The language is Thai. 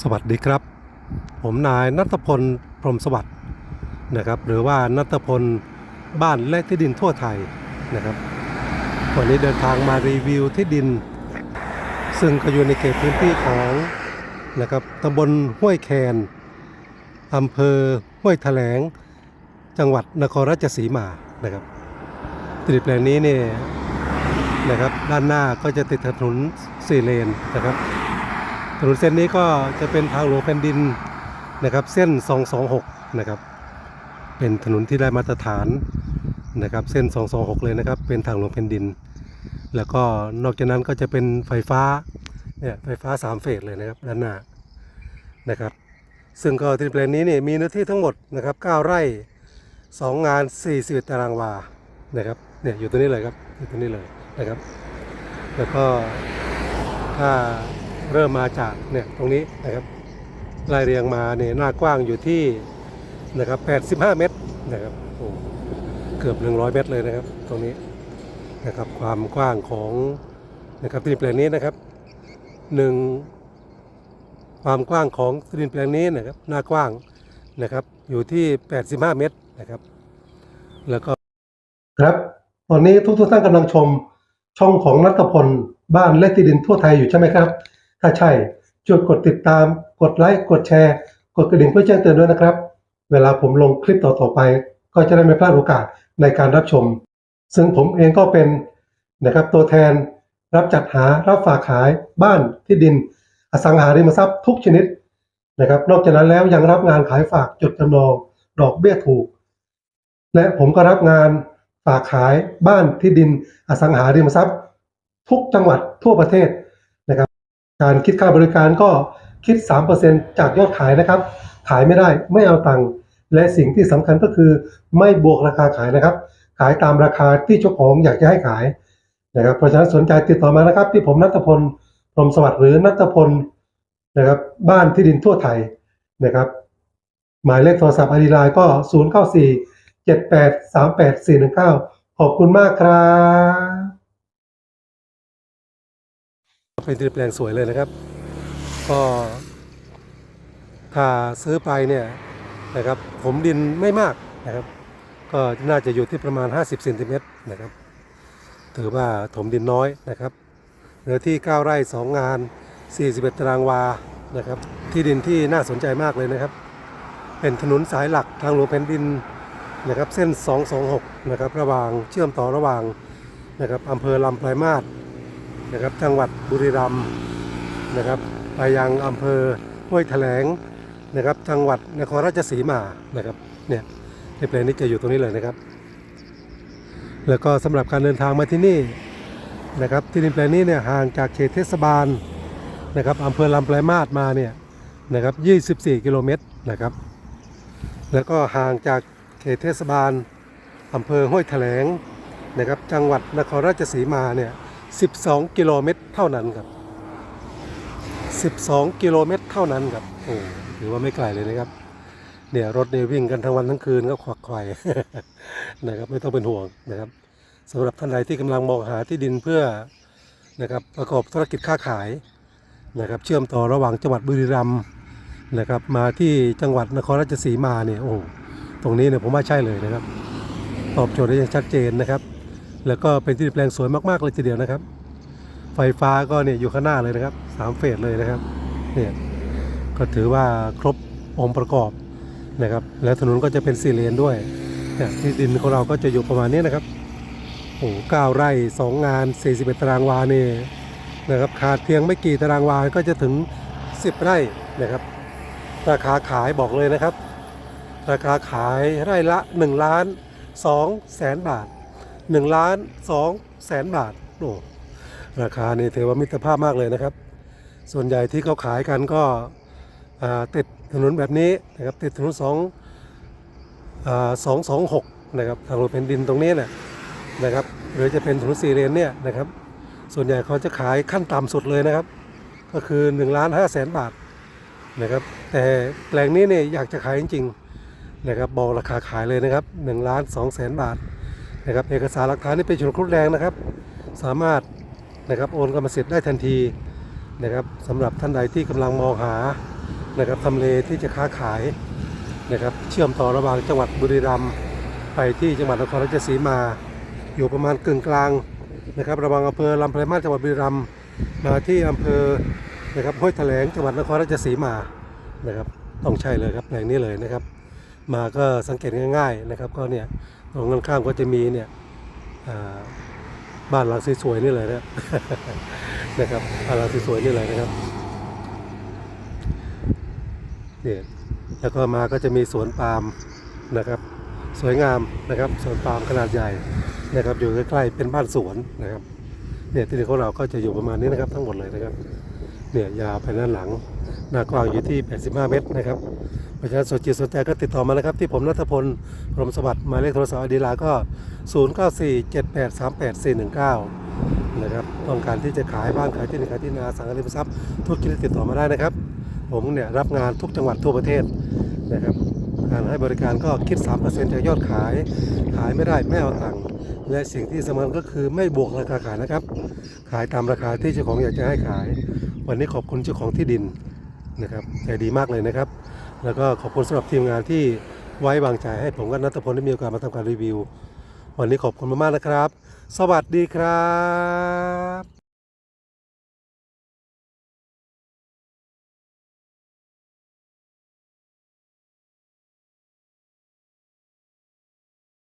สวัสดีครับ ผมนายนัทพลพรหมสวัสดิ์นะครับ หรือว่านัทพลบ้านและที่ดินทั่วไทยนะครับ วันนี้เดินทางมารีวิวที่ดิน ซึ่งก็อยู่ในเขตพื้นที่ของนะครับตำบลห้วยแคนอำเภอห้วยแถลง จังหวัดนครราชสีมานะครับที่ดินแปลงนี้เนี่ยนะครับด้านหน้าก็จะติดถนนสี่เลนนะครับ ถนนเส้นนี้ก็จะเป็นทางหลวงแผ่นดินนะครับ เส้น 226 นะครับ เป็นถนนที่ได้มาตรฐานนะครับ เส้น 226 เลยนะครับ เป็นทางหลวงแผ่นดิน แล้วก็นอกจากนั้นก็จะเป็นไฟฟ้าเนี่ยไฟฟ้า 3 เฟสเลยนะครับด้านหน้านะครับ ซึ่งก็ที่แปลงนี้เนี่ยมีเนื้อที่ทั้งหมดนะครับ 9 ไร่ 2 งาน 41 ตารางวานะครับเนี่ยอยู่ตรงนี้เลยครับอยู่ตรงนี้เลยนะครับ แล้วก็ถ้า เริ่มมาจากเนี่ยตรงนี้นะครับไล่เรียงมาเนี่ยหน้ากว้างอยู่ที่นะครับ 85 เมตรนะครับโอ้เกือบ 100 เมตรเลยนะครับ ตรงนี้นะครับความกว้างของนะครับที่ดินแปลงนี้นะครับหนึ่งความกว้างของที่ดินแปลงนี้นะครับหน้ากว้างนะครับ อยู่ที่ 85 เมตรนะครับ แล้วก็ครับตอนนี้ทุกทุกท่านกำลังชมช่องของนัทพลบ้านและที่ดินทั่วไทยอยู่ใช่ไหมครับ ถ้าใช่ช่วยกดติดตาม กดไลค์ กดแชร์ กดกระดิ่งเพื่อแจ้งเตือนด้วยนะครับ เวลาผมลงคลิปต่อๆไป ก็จะได้ไม่พลาดโอกาสในการรับชม ซึ่งผมเองก็เป็นนะครับตัวแทนรับจัดหารับฝากขายบ้านที่ดิน อสังหาริมทรัพย์ทุกชนิดนะครับ นอกจากนั้นแล้วยังรับงานขายฝากจดจำนอง ดอกเบี้ยถูก และผมก็รับงานฝากขายบ้านที่ดิน อสังหาริมทรัพย์ ทุกจังหวัดทั่วประเทศ การคิดค่าบริการก็คิด 3%จากยอดขายนะครับ ขายไม่ได้ไม่เอาตังค์และสิ่งที่สำคัญก็คือไม่บวกราคาขายนะครับ ขายตามราคาที่เจ้าของอยากจะให้ขายนะครับเพราะฉะนั้นสนใจติดต่อมานะครับ ที่ผมนัทพลพรหมสวัสดิ์หรือนัทพลนะครับบ้านที่ดินทั่วไทยนะครับ หมายเลขโทรศัพท์อดีไลน์ก็ 0 9 4 7 8 3 8 4 1 9 ขอบคุณมากครับ เป็นที่แปลงสวยเลยนะครับ ก็ถ้าซื้อไปเนี่ยนะครับผมดินไม่มากนะครับ ก็น่าจะอยู่ที่ประมาณ 50เซนติเมตรนะครับ ถือว่าถมดินน้อยนะครับเนื้อที่ 9 ไร่ 2 งาน 41 ตารางวานะครับ ที่ดินที่น่าสนใจมากเลยนะครับ เป็นถนนสายหลักทางหลวงแผ่นดินนะครับ เส้น 226 นะครับ ระหว่างเชื่อมต่อระหว่างนะครับอำเภอลำปลายมาศ นะครับจังหวัดบุรีรัมย์นะครับไปยังอำเภอห้วยแถลงนะครับจังหวัดนครราชสีมานะครับเนี่ยในแปลงนี้จะอยู่ตรงนี้เลยนะครับ แล้วก็สำหรับการเดินทางมาที่นี่นะครับที่ดินแปลงนี้เนี่ยห่างจากเขตเทศบาลนะครับอำเภอลำปลายมาศมาเนี่ยนะครับ 24 กิโลเมตรนะครับ แล้วก็ห่างจากเขตเทศบาลอำเภอห้วยแถลงนะครับ จังหวัดนครราชสีมาเนี่ย 12 กิโลเมตรเท่านั้นครับ 12 กิโลเมตรเท่านั้นครับโอ้ถือว่าไม่ไกลเลยนะครับ เนี่ยรถเนี่ยวิ่งกันทั้งวันทั้งคืนก็ขวักไข่นะครับไม่ต้องเป็นห่วงนะครับสำหรับท่านใดที่กำลังมองหาที่ดินเพื่อนะครับประกอบธุรกิจค้าขายนะครับ เชื่อมต่อระหว่างจังหวัดบุรีรัมย์นะครับ มาที่จังหวัดนครราชสีมาเนี่ยโอ้ตรงนี้เนี่ยผมว่าใช่เลยนะครับ ตอบโจทย์ได้อย่างชัดเจนนะครับ แล้วก็เป็นที่ดินแปลงสวยมาก ๆ เลยทีเดียวนะครับ ไฟฟ้าก็เนี่ยอยู่ข้างหน้าเลยนะครับสามเฟสเลยนะครับเนี่ยก็ถือว่าครบองค์ประกอบนะครับ แล้วถนนก็จะเป็นสี่เลนด้วยเนี่ยที่ดินของเราก็จะอยู่ประมาณนี้นะครับโอ้เก้าไร่สองงาน 41 ตารางวาเนี่ยนะครับขาดเพียงไม่กี่ตารางวาก็จะถึง 10 ไร่นะครับราคาขายบอกเลยนะครับ ราคาขายไร่ละ1ล้าน2แสนบาท 1ล้าน2แสนบาทโอ้ราคานี่ถือว่ามิตรภาพมากเลยนะครับ ส่วนใหญ่ที่เขาขายกันก็ติดถนนแบบนี้นะครับติดถนนสองสองสองหกนะครับทางรถแผ่นดินตรงนี้นะนะครับ หรือจะเป็นถนนสี่เลนเนี่ยนะครับ ส่วนใหญ่เขาจะขายขั้นต่ำสุดเลยนะครับ ก็คือ1ล้านห้าแสนบาทนะครับแต่แปลงนี้เนี่ยอยากจะขายจริงๆนะครับบอกราคาขายเลยนะครับ1ล้าน2แสนบาท นะครับเอกสารหลักฐานนี่เป็นชุดครุฑแดงนะครับ สามารถนะครับโอนกรรมสิทธิ์ได้ทันทีนะครับสำหรับท่านใดที่กำลังมองหานะครับทำเลที่จะค้าขายนะครับเชื่อมต่อระหว่างจังหวัดบุรีรัมย์ไปที่จังหวัดนครราชสีมา อยู่ประมาณกึ่งกลางนะครับระหว่างอำเภอลำไพรมาศจังหวัดบุรีรัมย์มาที่อำเภอนะครับห้วยแถลงจังหวัดนครราชสีมานะครับต้องใช่เลยครับแหล่งนี้เลยนะครับ มาก็สังเกตง่าย ๆนะครับ ก็เนี่ย ตรงข้างก็จะมีเนี่ยบ้านหลังสวยๆนี่เลยนะนะครับบ้านหลังสวยๆนี่เลยนะครับเนี่ยแล้วก็มาก็จะมีสวนปาล์มนะครับ สวยงามนะครับสวนปาล์มขนาดใหญ่นะครับอยู่ใกล้ๆเป็นบ้านสวนนะครับเนี่ยที่นี่ของเราก็จะอยู่ประมาณนี้นะครับทั้งหมดเลยนะครับเนี่ยยาวไปด้านหลัง หน้ากว้างอยู่ที่ 85 เมตรนะครับเพระฉะนั้นสนใจสนใจก็ติดต่อมานะครับ ที่ผมนัทพลพรมสวัสดิ์หมายเลขโทรศัพท์อดีลาก็ 0947838419 นะครับ ต้องการที่จะขายบ้านขายที่ดินขายที่นาสังหาริมทรัพย์ทุกชนิดติดต่อมาได้นะครับ ผมเนี่ยรับงานทุกจังหวัดทั่วประเทศนะครับการให้บริการก็คิด 3%จากยอดขาย ขายไม่ได้ไม่เอาตังค์และสิ่งที่สำคัญก็คือไม่บวกราคาขายนะครับ ขายตามราคาที่เจ้าของอยากจะให้ขาย วันนี้ขอบคุณเจ้าของที่ดิน นะครับใจดีมากเลยนะครับ แล้วก็ขอบคุณสำหรับทีมงานที่ไว้วางใจให้ผมกับนัทพลได้มีโอกาสมาทำการรีวิว วันนี้ขอบคุณมากๆนะครับ สวัสดีครับ